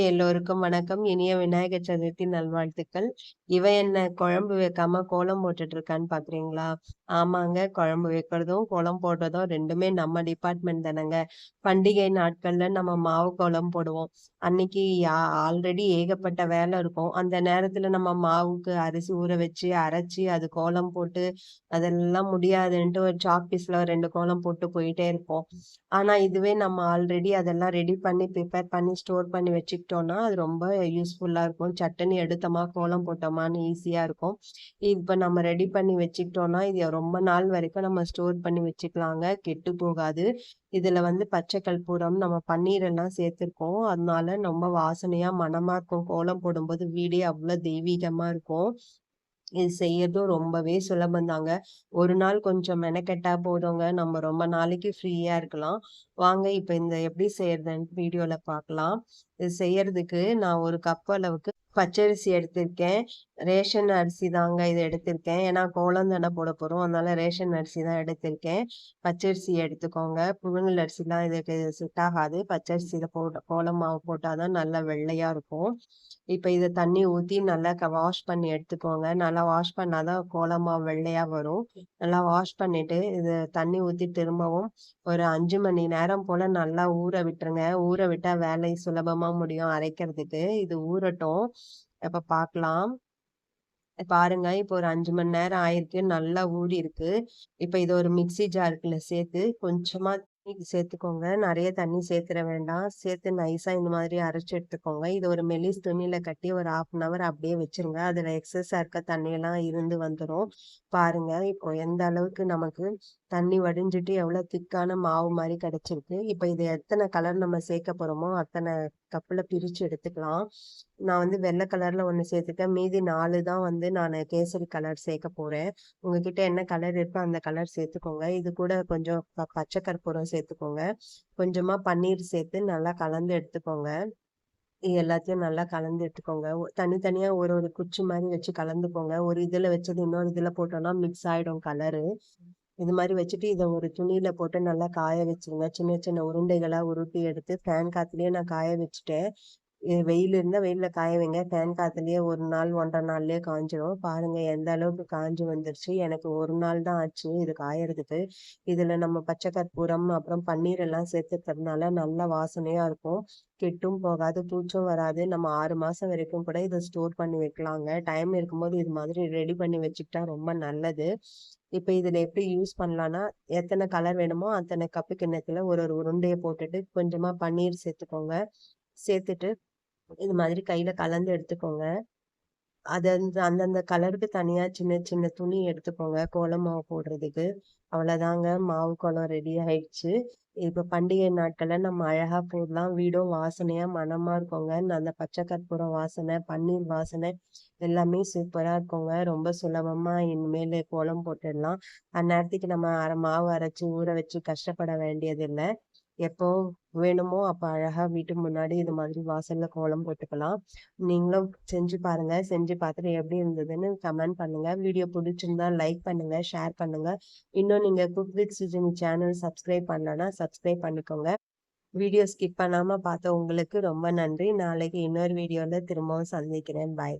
எல்லோருக்கும் வணக்கம். இனிய விநாயகர் சதுர்த்தி நல்வாழ்த்துக்கள். இவ என்ன குழம்பு வைக்காம கோலம் போட்டுட்டு இருக்கான்னு பார்க்குறீங்களா? ஆமாங்க. குழம்பு வைக்கிறதும், கோலம் போடுறதும் ரெண்டுமே நம்ம டிபார்ட்மெண்ட் தானங்க. பண்டிகை நாட்கள்ல நம்ம மாவு கோலம் போடுவோம். அன்னைக்கு யா ஆல்ரெடி ஏகப்பட்ட வேலை இருக்கும். அந்த நேரத்துல நம்ம மாவுக்கு அரிசி ஊற வச்சு, அரைச்சி அது கோலம் போட்டு, அதெல்லாம் முடியாதுன்ட்டு ஒரு சாக் பீஸ்ல 2 கோலம் போட்டு போயிட்டே இருப்போம். ஆனா இதுவே நம்ம ஆல்ரெடி அதெல்லாம் ரெடி பண்ணி, ப்ரிப்பேர் பண்ணி, ஸ்டோர் பண்ணி வச்சு வச்சுக்கிட்டோம்னா, அது ரொம்ப யூஸ்ஃபுல்லாக இருக்கும். சட்டனி எடுத்தோமா, கோலம் போட்டோமான்னு ஈஸியாக இருக்கும். இப்போ நம்ம ரெடி பண்ணி வச்சுக்கிட்டோம்னா, இது ரொம்ப நாள் வரைக்கும் நம்ம ஸ்டோர் பண்ணி வச்சுக்கலாங்க. கெட்டு போகாது. இதில் வந்து பச்சை கற்பூரம், நம்ம பன்னீரெல்லாம் சேர்த்துருக்கோம். அதனால ரொம்ப வாசனையாக மனமாக இருக்கும். கோலம் போடும்போது வீடே அவ்வளோ தெய்வீகமாக இருக்கும். இது செய்யறதும் ரொம்பவே சுலபம் தாங்க. ஒரு நாள் கொஞ்சம் மெனக்கெட்டா போதுங்க. நம்ம ரொம்ப நாளைக்கு ஃப்ரீயா இருக்கலாம். வாங்க இப்ப இந்த எப்படி செய்யறதுன்னு வீடியோல பார்க்கலாம். இது செய்யறதுக்கு நான் ஒரு கப் அளவுக்கு பச்சரிசி எடுத்திருக்கேன். ரேஷன் அரிசி தாங்க இது எடுத்திருக்கேன். ஏன்னா கோலம் தானே போட போகிறோம் அதனால ரேஷன் அரிசி தான் எடுத்திருக்கேன். பச்சரிசி எடுத்துக்கோங்க. புழுங்கல் அரிசிலாம் இதுக்கு செட் ஆகாது. பச்சரிசியில் போட கோலம் மாவு போட்டால் தான் நல்லா வெள்ளையாக இருக்கும். இப்போ இதை தண்ணி ஊற்றி நல்லா க வாஷ் பண்ணி எடுத்துக்கோங்க. நல்லா வாஷ் பண்ணால் தான் கோலம் மாவு வெள்ளையாக வரும். நல்லா வாஷ் பண்ணிட்டு, இது தண்ணி ஊற்றி திரும்பவும் ஒரு அஞ்சு மணி நேரம் போல் நல்லா ஊற விட்டுருங்க. ஊற விட்டால் வேலை சுலபமாக சுலபமா முடியும் அரைக்கிறதுக்கு. இது ஊறட்டும். இப்ப பார்க்கலாம். பாருங்க, இப்போ ஒரு அஞ்சு மணி நேரம் ஆயிருக்கு. நல்லா ஊறி இருக்கு இப்ப இது ஒரு மிக்சி ஜாருக்குள்ள சேர்த்து, கொஞ்சமா சேர்த்துக்கோங்க. நிறைய தண்ணி சேர்த்துற வேண்டாம். சேர்த்து நைஸாக இந்த மாதிரி அரைச்சி எடுத்துக்கோங்க. இது ஒரு மெலிஸ் துணியில் கட்டி ஒரு 1/2 அன் ஹவர் அப்படியே வச்சுருங்க. அதில் எக்ஸஸாக இருக்க தண்ணியெல்லாம் இருந்து வந்துடும் பாருங்க, இப்போ எந்த அளவுக்கு நமக்கு தண்ணி வடிஞ்சிட்டு எவ்வளோ திக்கான மாவு மாதிரி கிடச்சிருக்கு இப்போ இது எத்தனை கலர் நம்ம சேர்க்க போகிறோமோ அத்தனை கப்பில் பிரித்து எடுத்துக்கலாம். நான் வந்து வெள்ளை கலரில் ஒன்று சேர்த்துட்டேன். மீதி நாலு தான் வந்து நான் கேசரி கலர் சேர்க்க போகிறேன் உங்ககிட்ட என்ன கலர் இருக்கோ அந்த கலர் சேர்த்துக்கோங்க. இது கூட கொஞ்சம் ப பச்சை கற்பூரம் சேர்த்துக்கோங்க. கொஞ்சமாக பன்னீர் சேர்த்து நல்லா கலந்து எடுத்துக்கோங்க. இது எல்லாத்தையும் நல்லா கலந்து எடுத்துக்கோங்க. தனித்தனியாக ஒரு ஒரு குச்சி மாதிரி வச்சு கலந்துக்கோங்க. ஒரு இதில் வச்சது இன்னொரு இதில் போட்டோம்னா மிக்ஸ் ஆகிடும் கலரு. இது மாதிரி வச்சுட்டு இதை ஒரு துணியில போட்டு நல்லா காய வச்சுருங்க. சின்ன சின்ன உருண்டைகளாக உருட்டி எடுத்து ஃபேன் காத்துலேயே நான் காய வச்சுட்டேன். வெயில் இருந்தால் வெயிலில் காய வைங்க. ஃபேன் காத்துலயே 1 நாள், ஒன்றரை நாள்லேயே காஞ்சிரும் பாருங்கள் எந்த அளவுக்கு காய்ஞ்சு வந்துருச்சு. எனக்கு ஒரு நாள் தான் ஆச்சு இது காயறதுக்கு. இதில் நம்ம பச்சை கற்பூரம், அப்புறம் பன்னீர் எல்லாம் சேர்த்துக்கிறதுனால நல்ல வாசனையாக இருக்கும். கெட்டும் போகாது, பூச்சும் வராது. நம்ம ஆறு மாதம் வரைக்கும் கூட இதை ஸ்டோர் பண்ணி வைக்கலாங்க. டைம் இருக்கும்போது இது மாதிரி ரெடி பண்ணி வச்சுக்கிட்டா ரொம்ப நல்லது. இப்போ இதில் எப்படி யூஸ் பண்ணலான்னா, எத்தனை கலர் வேணுமோ அத்தனை கப்பு கிண்ணத்தில் ஒரு ஒரு உருண்டையை போட்டுட்டு, கொஞ்சமாக பன்னீர் சேர்த்துக்கோங்க. சேர்த்துட்டு, இது மாதிரி கையில கலந்து எடுத்துக்கோங்க. அது அந்த அந்தந்த கலருக்கு தனியா சின்ன சின்ன துணி எடுத்துக்கோங்க. கோலம் மாவு போடுறதுக்கு. அவ்வளோதாங்க மாவு கோலம் ரெடி ஆயிடுச்சு. இப்ப பண்டிகை நாட்கள்ல நம்ம அழகா போடலாம். வீடும் வாசனையா, மணமா இருக்குங்க. அந்த பச்சை கற்பூரம் வாசனை, பன்னீர் வாசனை எல்லாமே சூப்பரா இருக்குங்க. ரொம்ப சுலபமா இனிமேல் கோலம் போட்டுடலாம். அந்நேரத்துக்கு நம்ம அரை மாவு அரைச்சு, ஊற வச்சு கஷ்டப்பட வேண்டியதில்லை எப்போ வேணுமோ அப்ப அழகா வீட்டு முன்னாடி இது மாதிரி வாசல்ல கோலம் போட்டுக்கலாம். நீங்களும் செஞ்சு பாருங்க. செஞ்சு பார்த்துட்டு எப்படி இருந்ததுன்னு கமெண்ட் பண்ணுங்க. வீடியோ பிடிச்சிருந்தா லைக் பண்ணுங்க, ஷேர் பண்ணுங்க. இன்னும் நீங்க cook with Sujini channel subscribe பண்ணலன்னா சப்ஸ்கிரைப் பண்ணிக்கோங்க. வீடியோ ஸ்கிப் பண்ணாம பார்த்த உங்களுக்கு ரொம்ப நன்றி. நாளைக்கு இன்னொரு வீடியோல திரும்பவும் சந்திக்கிறேன். பாய்.